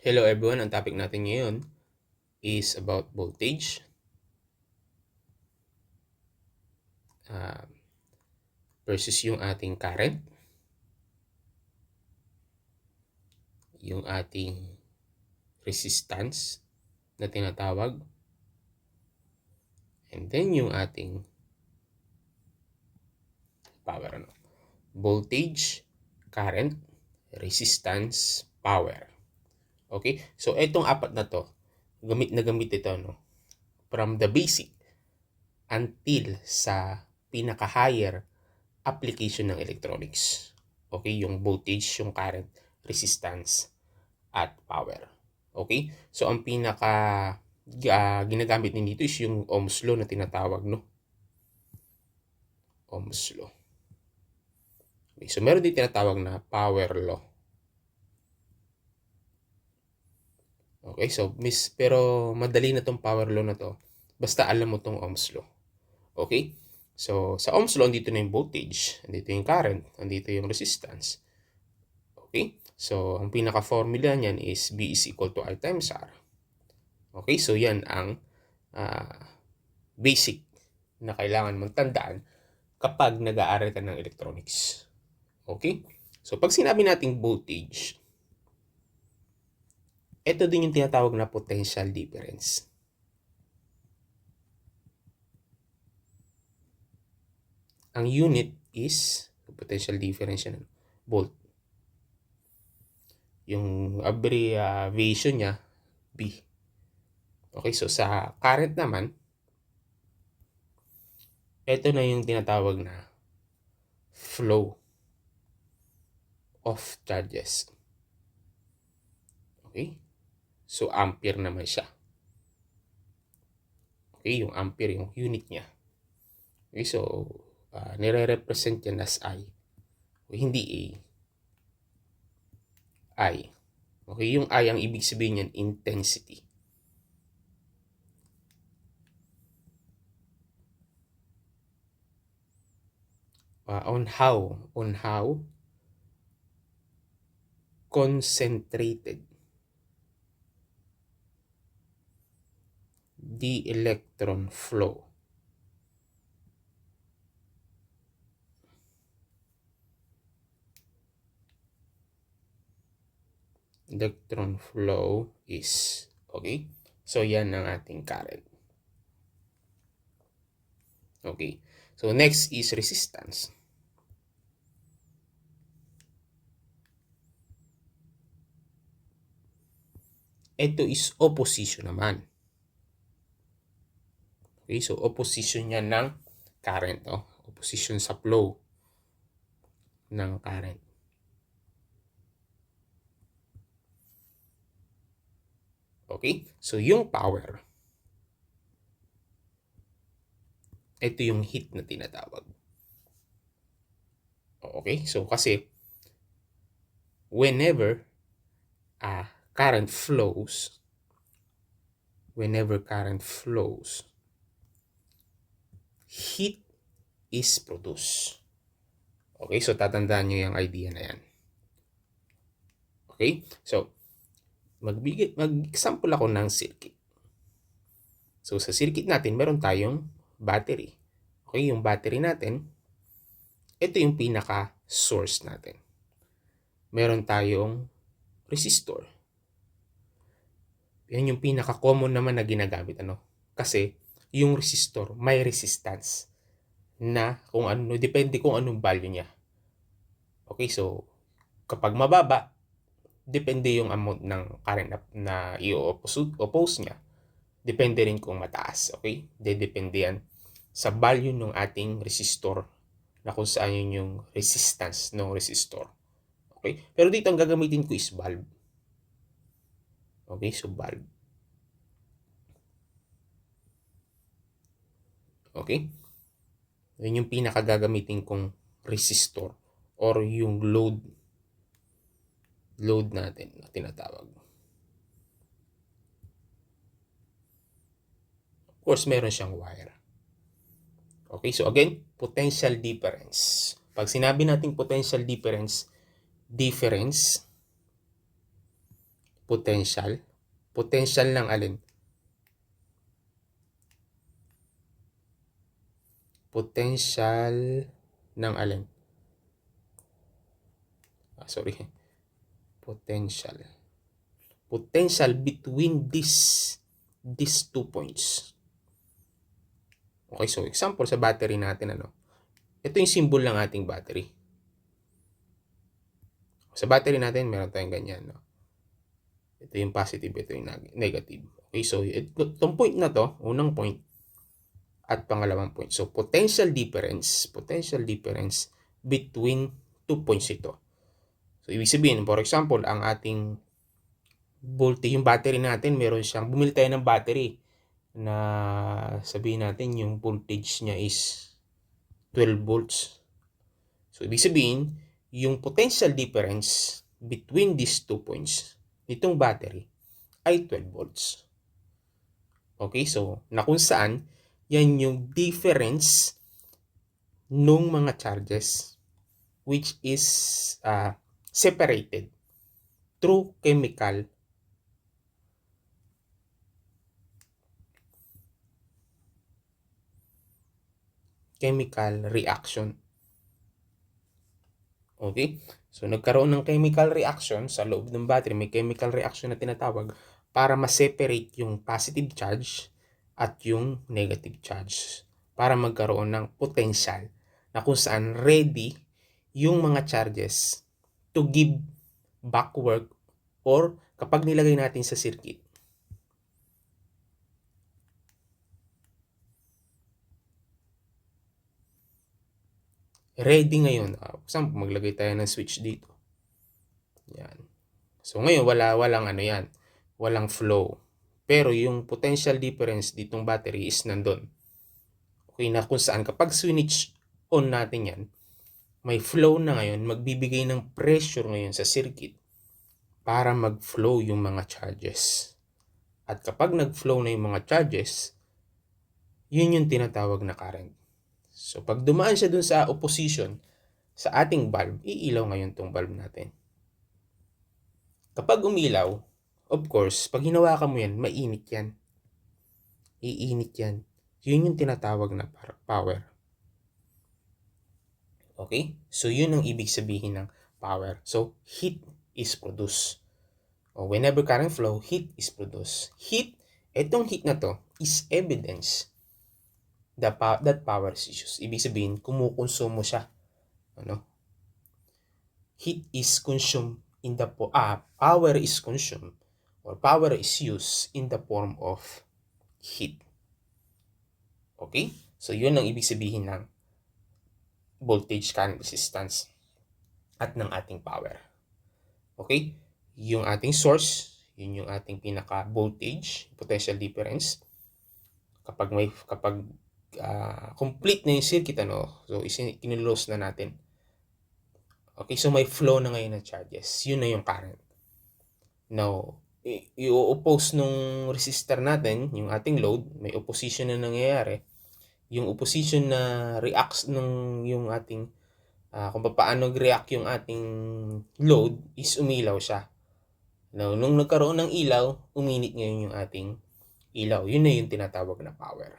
Hello everyone, ang topic natin ngayon is about voltage. Uh, versus yung ating current. Yung ating resistance na tinatawag. And then yung ating power. Ano? Voltage, current, resistance, power. Okay? So, itong apat na to, gamit na gamit ito, no? From the basic until sa pinaka-higher application ng electronics. Okay? Yung voltage, yung current, resistance, at power. Okay? So, ang pinaka uh, ginagamit din dito is yung Ohm's law na tinatawag, no? Ohm's law. Okay, so, meron din tinatawag na power law. Okay, so miss pero madali na tong power law na to. Basta alam mo tong Ohm's law. Okay? So sa Ohm's law andito na yung voltage, andito yung current, andito yung resistance. Okay? So ang pinaka formula niyan is B is equal to I times R. Okay? So yan ang uh, basic na kailangan mong tandaan kapag nag-aaral ka ng electronics. Okay? So pag sinabi nating voltage, ito din yung tinatawag na potential difference. Ang unit is potential difference yan, volt. Yung abbreviation niya, B. Okay, so sa current naman, ito na yung tinatawag na flow of charges. Okay? So, ampere naman siya. Okay, yung ampere, yung unit niya. Okay, so, uh, nire-represent yan as I. Okay, hindi A. I. Okay, yung I, ang ibig sabihin yan, intensity. Uh, on how, on how concentrated the electron flow. Electron flow is, okay? So, yan ang ating current. Okay. So, next is resistance. Ito is opposition naman. Okay, so opposition niya ng current. Oh. Opposition sa flow ng current. Okay, so yung power. Ito yung heat na tinatawag. Okay, so kasi whenever uh, current flows, whenever current flows, heat is produced. Okay, so tatandaan nyo yung idea na yan. Okay, so magbigay, mag-example ako ng circuit. So sa circuit natin, meron tayong battery. Okay, yung battery natin, ito yung pinaka source natin. Meron tayong resistor. Yan yung pinaka common naman na ginagamit ano. Kasi yung resistor may resistance na kung ano, depende kung anong value niya. Okay, so kapag mababa, depende yung amount ng current na, na i-oppose niya. Depende rin kung mataas, okay? De depende yan sa value ng ating resistor na kung saan yun yung resistance ng resistor. Okay? Pero dito ang gagamitin ko is bulb. Okay, so bulb. Okay? Yun yung pinakagagamitin kong resistor or yung load load natin na tinatawag. Of course, meron siyang wire. Okay, so again, potential difference. Pag sinabi nating potential difference, difference, potential. Potential ng alin? Potential ng alin? Ah, sorry. Potential. Potential between this these two points. Okay, so example sa battery natin ano. Ito yung symbol ng ating battery. Sa battery natin, meron tayong ganyan. No? Ito yung positive, ito yung negative. Okay, so itong point na to, unang point, at pangalawang point. So, potential difference, potential difference between two points ito. So, ibig sabihin, for example, ang ating voltage, yung battery natin, meron siyang, bumili tayo ng battery na sabihin natin yung voltage niya is 12 volts. So, ibig sabihin, yung potential difference between these two points nitong battery ay 12 volts. Okay, so na kung saan yan yung difference nung mga charges which is uh, separated through chemical chemical reaction. Okay? So, nagkaroon ng chemical reaction sa loob ng battery. May chemical reaction na tinatawag para ma-separate yung positive charge at yung negative charge. Para magkaroon ng potential na kung saan ready yung mga charges to give back work or kapag nilagay natin sa circuit, ready ngayon. Uh, example, maglagay tayo ng switch dito. Yan. So ngayon wala walang ano yan, walang flow. Pero yung potential difference ditong battery is nandun. Okay na kung saan kapag switch on natin yan, may flow na ngayon, magbibigay ng pressure ngayon sa circuit para mag-flow yung mga charges. At kapag nag-flow na yung mga charges, yun yung tinatawag na current. So pag dumaan siya dun sa opposition sa ating bulb, iilaw ngayon tong bulb natin. Kapag umilaw, of course, pag hinawakan mo yan, mainit yan. Iinit yan. Yun yung tinatawag na power. Okay? So yun ang ibig sabihin ng power. So heat is produced. O whenever current flow, heat is produced. Heat, etong heat na to is evidence the that power is used. Ibig sabihin, kumukonsumo siya. Ano? Heat is consumed in the po ah, power is consumed or power is used in the form of heat. Okay? So, yun ang ibig sabihin ng voltage current resistance at ng ating power. Okay? Yung ating source, yun yung ating pinaka voltage, potential difference. Kapag may kapag uh, complete na yung circuit ano, so isin kinulose na natin. Okay, so may flow na ngayon ng charges. Yun na yung current. Now, i-oppose nung resistor natin, yung ating load, may opposition na nangyayari. Yung opposition na reacts nung yung ating uh, kung paano react yung ating load is umilaw siya. Now, nung nagkaroon ng ilaw, uminit ngayon yung ating ilaw. Yun na yung tinatawag na power.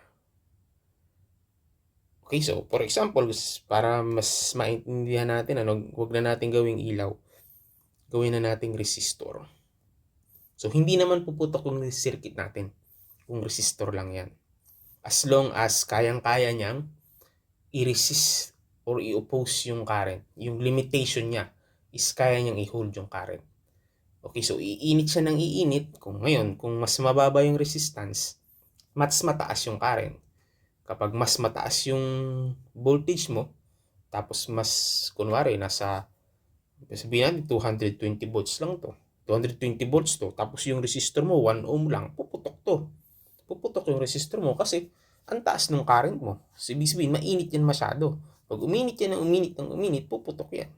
Okay, so for example, para mas maintindihan natin, ano, wag na natin gawing ilaw. Gawin na nating resistor. So, hindi naman puputok yung circuit natin kung resistor lang yan. As long as kayang-kaya niyang i-resist or i-oppose yung current, yung limitation niya is kaya niyang i-hold yung current. Okay, so iinit siya ng iinit. Kung ngayon, kung mas mababa yung resistance, mas mataas yung current kapag mas mataas yung voltage mo, tapos mas, kunwari, nasa, sabihin natin, 220 volts lang to. 220 volts to. Tapos yung resistor mo, 1 ohm lang. Puputok to. Puputok yung resistor mo kasi ang taas ng current mo. So, ibig sabihin, mainit yan masyado. Pag uminit yan ng uminit ng uminit, puputok yan.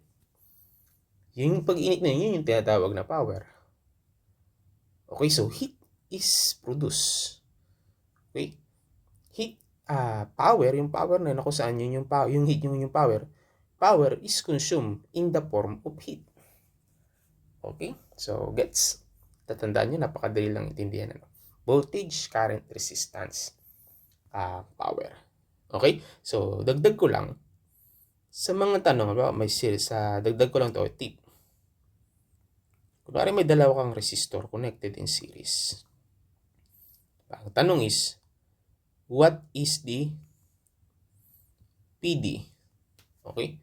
Yung pag-init na yun, yun yung tinatawag na power. Okay, so heat is produced. Okay? Heat uh, power, yung power na yun, kung saan yun yung, power, yung heat yung, yung power, power is consumed in the form of heat. Okay? So, gets? tatandaan nyo, napakadali lang intindihan. Ano? Voltage, current, resistance, ah, power. Okay? So, dagdag ko lang, sa mga tanong, may series, sa dagdag ko lang to, tip. Kunwari may dalawa kang resistor connected in series. Ang tanong is, what is the PD? Okay?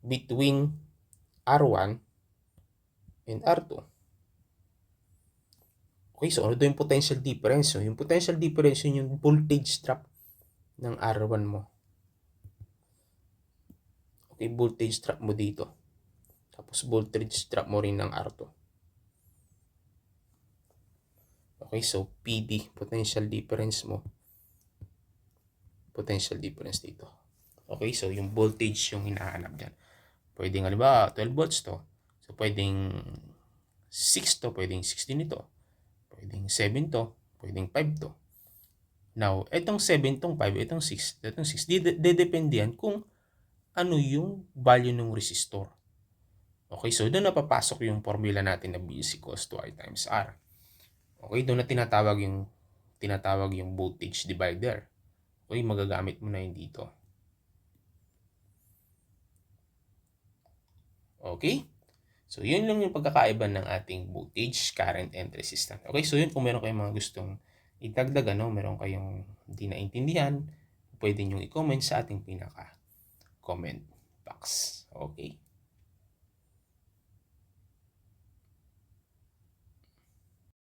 Between R1 and R2. Okay, so ano daw yung potential difference? So, yung potential difference yun yung voltage drop ng R1 mo. Okay, voltage drop mo dito. Tapos voltage drop mo rin ng R2. Okay, so PD, potential difference mo. Potential difference dito. Okay, so yung voltage yung hinahanap dyan. Pwedeng, halimbawa, 12 volts to. So, pwedeng 6 to, pwedeng 16 ito. Pwedeng 7 to, pwedeng 5 to. Now, itong 7, itong 5, itong 6, itong 6, didepende yan kung ano yung value ng resistor. Okay, so doon napapasok yung formula natin na V is equals to I times R. Okay, doon na tinatawag yung tinatawag yung voltage divider. Okay, magagamit mo na yun dito. Okay? So, yun lang yung pagkakaiba ng ating voltage, current, and resistance. Okay, so yun kung meron kayong mga gustong itagdag, ano, meron kayong hindi naintindihan, pwede nyo i-comment sa ating pinaka-comment box. Okay?